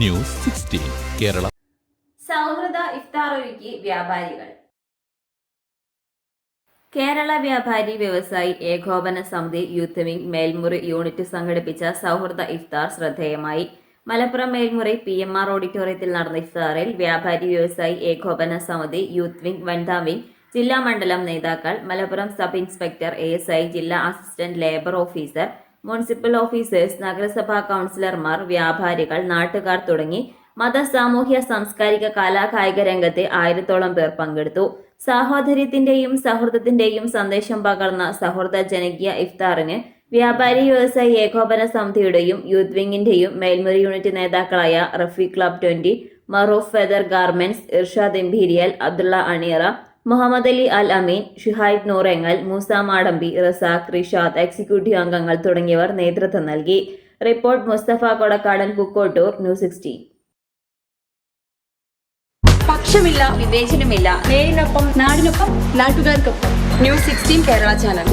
News sixteen Kerala. സൗഹൃദ ഇഫ്താർ വ്യാപാരികൾ. കേരള വ്യാപാരി വ്യവസായി ഏകോപന സമിതി യൂത്ത് വിംഗ് മേൽമുറി യൂണിറ്റ് സംഘടിപ്പിച്ച സൗഹൃദ ഇഫ്താർ ശ്രദ്ധേയമായി. Malappuram Melmuri P M R ഓഡിറ്റോറിയത്തിൽ നടന്ന ഇഫ്താറിൽ വ്യാപാരി വ്യവസായി ഏകോപന സമിതി യൂത്ത് വിംഗ് വനിതാ വിംഗ് ജില്ലാ മണ്ഡലം നേതാക്കൾ Malappuram sub inspector A S I ജില്ലാ assistant labour officer municipal officers നഗരസഭാ കൗൺസിലർമാർ വ്യാപാരികൾ നാട്ടുകാർ തുടങ്ങി മത സാമൂഹ്യ സാംസ്കാരിക കലാകായിക രംഗത്തെ ആയിരത്തോളം പേർ പങ്കെടുത്തു. സാഹോദര്യത്തിന്റെയും സൗഹൃദത്തിന്റെയും സന്ദേശം പകർന്ന സൗഹൃദ ജനകീയ ഇഫ്താറിന് വ്യാപാരി വ്യവസായി ഏകോപന സമിതിയുടെയും യൂത്ത് വിംഗിന്റെയും മേൽമുറി യൂണിറ്റ് നേതാക്കളായ Rafeeq club twenty Maroof feather garments Irshad imperial Abdulla അണിയറ മുഹമ്മദ് അലി അൽ അമീൻ ഷുഹൈബ് നൂറെങ്ങൽ മൂസ മാടമ്പി റസാഖ് റിഷാദ് എക്സിക്യൂട്ടീവ് അംഗങ്ങൾ തുടങ്ങിയവർ നേതൃത്വം നൽകി. Report Musthafa Kodakkadan Pookkottur news sixteen. പക്ഷമില്ല വിവേചനമില്ല. നേരിനൊപ്പം നാടിനൊപ്പം നാട്ടുകാർക്കൊപ്പം. News sixteen Kerala channel.